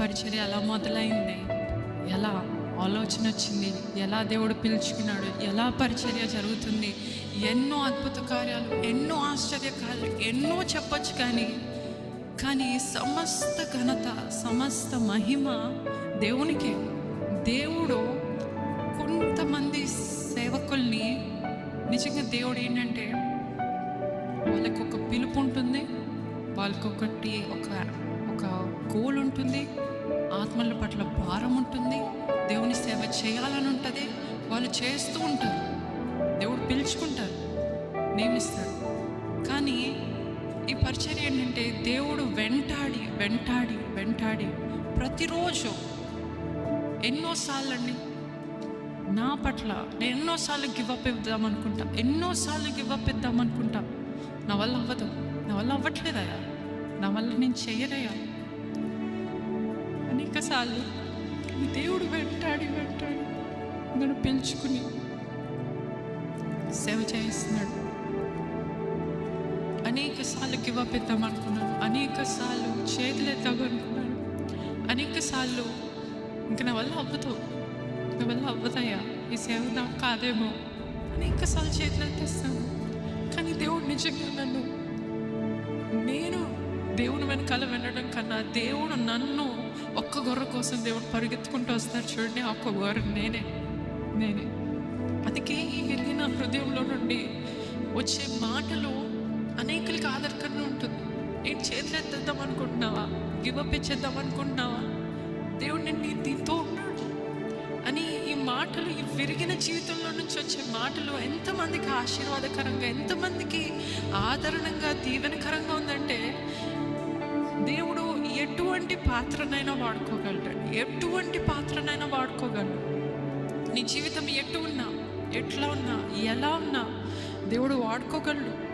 పరిచర్య ఎలా మొదలైంది ఎలా ఆలోచన వచ్చింది ఎలా దేవుడు పిలుచుకున్నాడు ఎలా పరిచర్య జరుగుతుంది ఎన్నో అద్భుత కార్యాలు ఎన్నో ఆశ్చర్య కార్యాలు ఎన్నో చెప్పచ్చు కానీ కానీ సమస్త ఘనత సమస్త మహిమ దేవునికే. దేవుడు కొంతమంది సేవకుల్ని నిజంగా దేవుడు ఏంటంటే వాళ్ళకి ఒక పిలుపు ఉంటుంది వాళ్ళకొకటి ఒక ఒక గోల్ ఉంటుంది ఆత్మల పట్ల భారం ఉంటుంది దేవుని సేవ చేయాలని ఉంటుంది వాళ్ళు చేస్తూ ఉంటారు. దేవుడు పిలుచుకుంటారు నియమిస్తాడు కానీ ఈ పరిచర్య ఏంటంటే దేవుడు వెంటాడి వెంటాడి వెంటాడి ప్రతిరోజు ఎన్నోసార్లు అండి నా పట్ల నేను ఎన్నోసార్లు గివప్ ఇద్దాం అనుకుంటా ఎన్నోసార్లు గివప్ ఇద్దాం అనుకుంటా నా వల్ల అవ్వదు నా వల్ల అవ్వట్లేదయా నా వల్ల నేను చేయలేయా అనేకసార్లు ఈ దేవుడు వెంటాడి వెంటాడి నన్ను పిలుచుకుని సేవ చేస్తున్నాడు అనేక సార్లు గివ్ ఇద్దాం అనుకున్నాను. అనేక సార్లు చేతులు ఎత్తాం అనుకున్నాను. అనేక సార్లు ఇంక నా వల్ల అవ్వదు. నా వల్ల అవ్వదయ్యా. ఈ సేవ నాకు కాదేమో. అనేక సార్లు చేతులు ఎత్తేస్తాను. కానీ దేవుడు నిజంగా నన్ను దేవుని వెనకాల వెళ్ళడం కన్నా దేవుడు నన్ను ఒక్క గొర్రె కోసం దేవుడు పరిగెత్తుకుంటూ వస్తారు చూడండి ఆ ఒక్క గొర్రె నేనే నేనే. అందుకే ఈ విరిగిన హృదయంలో నుండి వచ్చే మాటలు అనేకులకి ఆధారకరంగా ఉంటుంది. నేను చేతులు ఎత్తేద్దాం అనుకుంటున్నావా గివప్ ఇచ్చేద్దాం అనుకుంటున్నావా? దేవుడు నేను నీ- ఉన్నాడు అని ఈ మాటలు ఈ విరిగిన జీవితంలో నుంచి వచ్చే మాటలు ఎంతమందికి ఆశీర్వాదకరంగా ఎంతమందికి ఆదరణంగా దీవెనకరంగా ఉందంటే ఎటువంటి పాత్రనైనా వాడుకోగలడు. ఎటువంటి పాత్రనైనా వాడుకోగలడు. నీ జీవితం ఎటు ఉన్నా ఎట్లా ఉన్నా ఎలా ఉన్నా దేవుడు వాడుకోగలడు.